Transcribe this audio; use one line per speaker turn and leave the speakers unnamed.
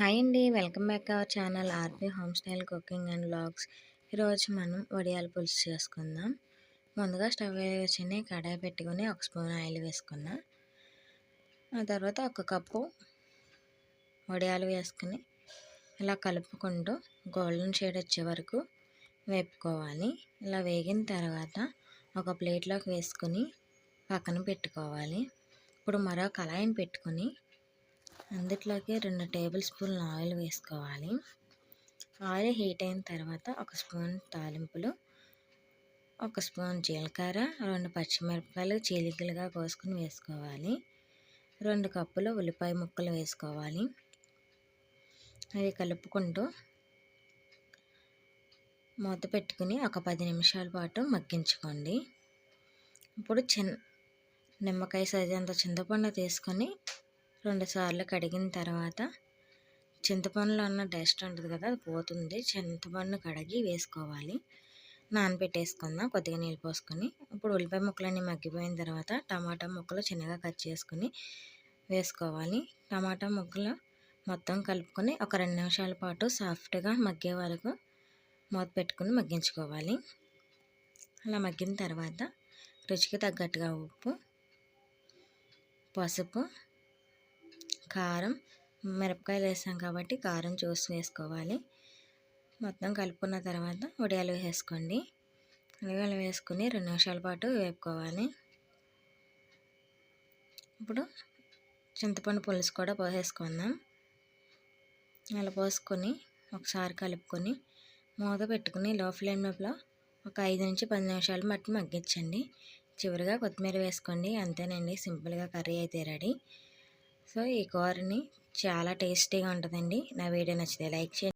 Hi అండి. Welcome back our channel RP home style cooking and blogs ఈరోజు మనం వడియాల పులుసు చేసుకుందాం. ముందుగా స్టవ్ వేసుకుని కడాయి పెట్టుకుని ఒక స్పూన్ ఆయిల్ వేసుకున్నా. ఆ తర్వాత ఒక కప్పు వడియాలు వేసుకుని ఇలా కలుపుకుంటూ గోల్డెన్ షేడ్ వచ్చే వరకు వేపుకోవాలి. ఇలా వేగిన తర్వాత ఒక ప్లేట్లోకి వేసుకొని పక్కన పెట్టుకోవాలి. ఇప్పుడు మరో కళాయిని పెట్టుకొని అందుట్లోకి రెండు టేబుల్ స్పూన్ల ఆయిల్ వేసుకోవాలి. ఆయిల్ హీట్ అయిన తర్వాత ఒక స్పూన్ తాలింపులు ఒక స్పూన్ జీలకర్ర రెండు పచ్చిమిరపకాయలు చీలికలుగా కోసుకుని వేసుకోవాలి. రెండు కప్పులు ఉల్లిపాయ ముక్కలు వేసుకోవాలి. అవి కలుపుకుంటూ మూత పెట్టుకుని ఒక పది నిమిషాల పాటు మగ్గించుకోండి. ఇప్పుడు చిన్న నిమ్మకాయ సైజు అంత చింతపండు తీసుకొని రెండుసార్లు కడిగిన తర్వాత చింతపండులో ఉన్న డస్ట్ ఉంటుంది కదా అది పోతుంది. చింతపండు కడిగి వేసుకోవాలి. నానబెట్టేసుకుందాం కొద్దిగా నీళ్ళు పోసుకొని. ఇప్పుడు ఉల్లిపాయ ముక్కలన్నీ మగ్గిపోయిన తర్వాత టమాటా ముక్కలు చిన్నగా కట్ చేసుకుని వేసుకోవాలి. టమాటా ముక్కలు మొత్తం కలుపుకొని ఒక రెండు నిమిషాల పాటు సాఫ్ట్గా మగ్గే వరకు మూత పెట్టుకుని మగ్గించుకోవాలి. అలా మగ్గిన తర్వాత రుచికి తగ్గట్టుగా ఉప్పు పసుపు కారం మిరపకాయలు వేసాం కాబట్టి కారం చూసి వేసుకోవాలి. మొత్తం కలుపుకున్న తర్వాత వడియాలు వేసుకోండి. వడియాలు వేసుకుని రెండు నిమిషాల పాటు వేపుకోవాలి. ఇప్పుడు చింతపండు పులుసు కూడా పోసేసుకుందాం. అలా పోసుకొని ఒకసారి కలుపుకొని మూత పెట్టుకుని లో ఫ్లేమ్లో ఒక ఐదు నుంచి పది నిమిషాలు మట్టి మగ్గించండి. చివరిగా కొత్తిమీర వేసుకోండి. అంతేనండి. సింపుల్గా కర్రీ అయితే రెడీ. సో ఈ కూరని చాలా టేస్టీగా ఉంటుందండి. నా వీడియో నచ్చితే లైక్ చేయండి.